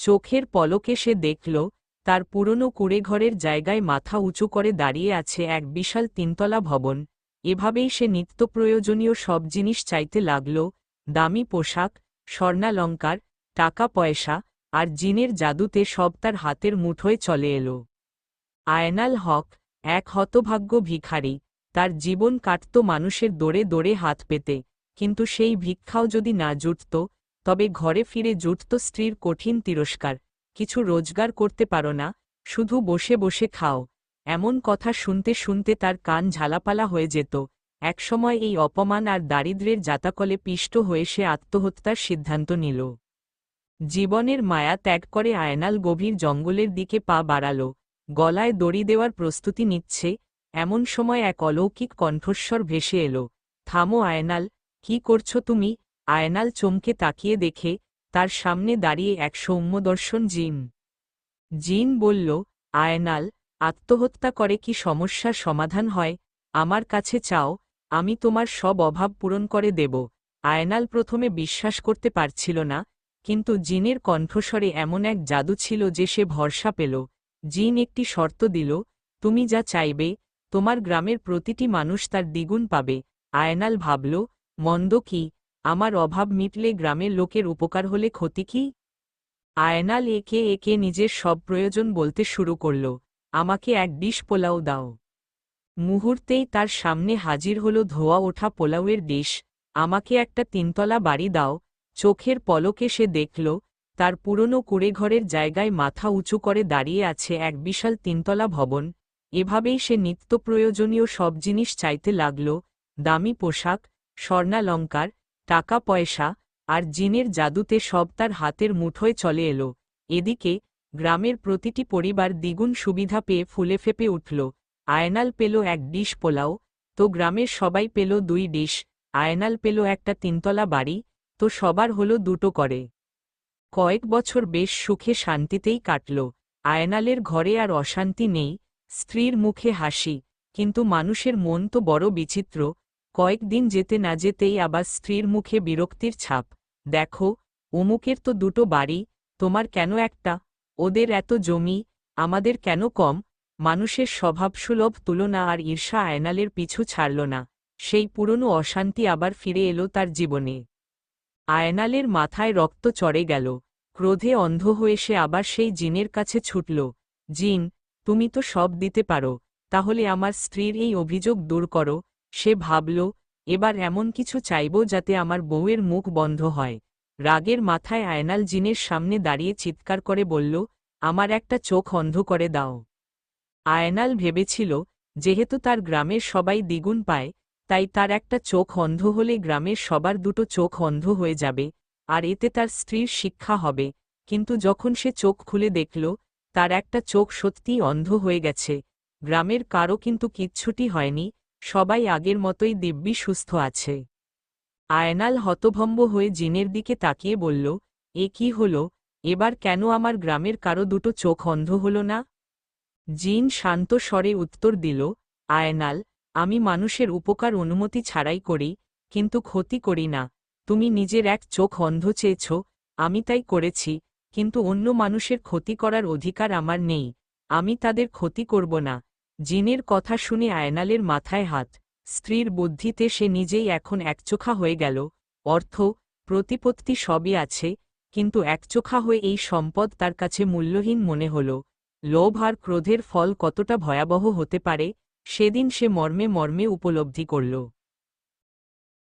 চোখের পলকে সে দেখল, তার পুরনো কুড়েঘরের জায়গায় মাথা উঁচু করে দাঁড়িয়ে আছে এক বিশাল তিনতলা ভবন। এভাবেই সে নিত্য প্রয়োজনীয় সব জিনিস চাইতে লাগল, দামি পোশাক, স্বর্ণালঙ্কার, টাকা পয়সা, আর জিনের জাদুতে সব তার হাতের মুঠোয় চলে এলো। আয়নাল হক, এক হতভাগ্য ভিখারি, তার জীবন কাটত মানুষের দোড়ে দোড়ে হাত পেতে, কিন্তু সেই ভিক্ষাও যদি না জুটত তবে ঘরে ফিরে জুটত স্ত্রীর কঠিন তিরস্কার। কিছু রোজগার করতে পারো না, শুধু বসে বসে খাও। এমন কথা শুনতে শুনতে তার কান ঝালাপালা হয়ে যেত। একসময় এই অপমান আর দারিদ্র্যের জাতাকলে পিষ্ট হয়ে সে আত্মহত্যার সিদ্ধান্ত নিল। জীবনের মায়া ত্যাগ করে আয়নাল গভীর জঙ্গলের দিকে পা বাড়াল। গলায় দড়ি দেওয়ার প্রস্তুতি নিচ্ছে, এমন সময় এক অলৌকিক কণ্ঠস্বর ভেসে এলো। থামো আয়নাল, কি করছ তুমি? আয়নাল চমকে তাকিয়ে দেখে তার সামনে দাঁড়িয়ে এক সৌম্যদর্শন জিন। জিন বলল, আয়নাল, আত্মহত্যা করে কি সমস্যার সমাধান হয়? আমার কাছে চাও, আমি তোমার সব অভাব পূরণ করে দেব আয়নাল প্রথমে বিশ্বাস করতে পারছিল না, কিন্তু জিনের কণ্ঠস্বরে এমন এক জাদু ছিল যে সে ভরসা পেল। জিন একটি শর্ত দিল, তুমি যা চাইবে, তোমার গ্রামের প্রতিটি মানুষ তার দ্বিগুণ পাবে আয়নাল ভাবল, মন্দ কি? আমার অভাব মিটলে গ্রামের লোকের উপকার হলে ক্ষতি কি? আয়নাল একে একে নিজের সব প্রয়োজন বলতে শুরু করল, আমাকে এক ডিশ পোলাও দাও। মুহূর্তেই তার সামনে হাজির হল ধোয়া ওঠা পোলাওয়ের ডিশ। আমাকে একটা তিনতলা বাড়ি দাও। চোখের পলকে সে দেখল, তার পুরনো কুড়েঘরের জায়গায় মাথা উঁচু করে দাঁড়িয়ে আছে এক বিশাল তিনতলা ভবন। এভাবেই সে নিত্য প্রয়োজনীয় সব জিনিস চাইতে লাগল, দামি পোশাক, স্বর্ণালঙ্কার টাকা পয়সা আর জিনের জাদুতে সব তার হাতের মুঠোয় চলে এলো। এদিকে গ্রামের প্রতিটি পরিবার দ্বিগুণ সুবিধা পেয়ে ফুলে ফেপে উঠল। আয়নাল পেল এক ডিশ পোলাও, তো গ্রামের সবাই পেল দুই ডিশ। আয়নাল পেল একটা তিনতলা বাড়ি, তো সবার হলো দুটো করে। কয়েক বছর বেশ সুখে শান্তিতেই কাটল। আয়নালের ঘরে আর অশান্তি নেই, স্ত্রীর মুখে হাসি, কিন্তু মানুষের মন তো বড় বিচিত্র। কয়েকদিন যেতে না যেতেই আবার স্ত্রীর মুখে বিরক্তির ছাপ। দেখো অমুকের তো দুটো বাড়ি, তোমার কেন একটা? ওদের এত জমি, আমাদের কেন কম? মানুষের স্বভাবসুলভ তুলনা আর ঈর্ষা আয়নালের পিছু ছাড়ল না। সেই পুরনো অশান্তি আবার ফিরে এলো তার জীবনে। আয়নালের মাথায় রক্ত চড়ে গেল। ক্রোধে অন্ধ হয়ে সে আবার সেই জিনের কাছে ছুটল। জিন, তুমি তো সব দিতে পারো, তাহলে আমার স্ত্রীর এই অভিযোগ দূর করো। সে ভাবল, এবার এমন কিছু চাইব যাতে আমার বউয়ের মুখ বন্ধ হয়। রাগের মাথায় আয়নাল জিনের সামনে দাঁড়িয়ে চিৎকার করে বলল, আমার একটা চোখ অন্ধ করে দাও। আয়নাল ভেবেছিল, যেহেতু তার গ্রামের সবাই দ্বিগুণ পায়, তাই তার একটা চোখ অন্ধ হলে গ্রামের সবার দুটো চোখ অন্ধ হয়ে যাবে, আর এতে তার স্ত্রীর শিক্ষা হবে। কিন্তু যখন সে চোখ খুলে দেখল, তার একটা চোখ সত্যিই অন্ধ হয়ে গেছে। গ্রামের কারও কিন্তু কিচ্ছুটি হয়নি সবাই আগের মতোই দিব্যি সুস্থ আছে। আয়নাল হতভম্ব হয়ে জিনের দিকে তাকিয়ে বলল, এ কি হল? এবার কেন আমার গ্রামের কারও দুটো চোখ অন্ধ হল না? জিন শান্ত স্বরে উত্তর দিল, আয়নাল, আমি মানুষের উপকার অনুমতি ছাড়াই করি, কিন্তু ক্ষতি করি না। তুমি নিজের এক চোখ অন্ধ চেয়েছ, আমি তাই করেছি, কিন্তু অন্য মানুষের ক্ষতি করার অধিকার আমার নেই। আমি তাদের ক্ষতি করব না। জিনের কথা শুনে আয়নালের মাথায় হাত। স্ত্রীর বুদ্ধিতে সে নিজেই এখন একচোখা হয়ে গেল। অর্থ, প্রতিপত্তি সবই আছে, কিন্তু একচোখা হয়ে এই সম্পদ তার কাছে মূল্যহীন মনে হল। লোভ আর ক্রোধের ফল কতটা ভয়াবহ হতে পারে, সেদিন সে মর্মে মর্মে উপলব্ধি করল।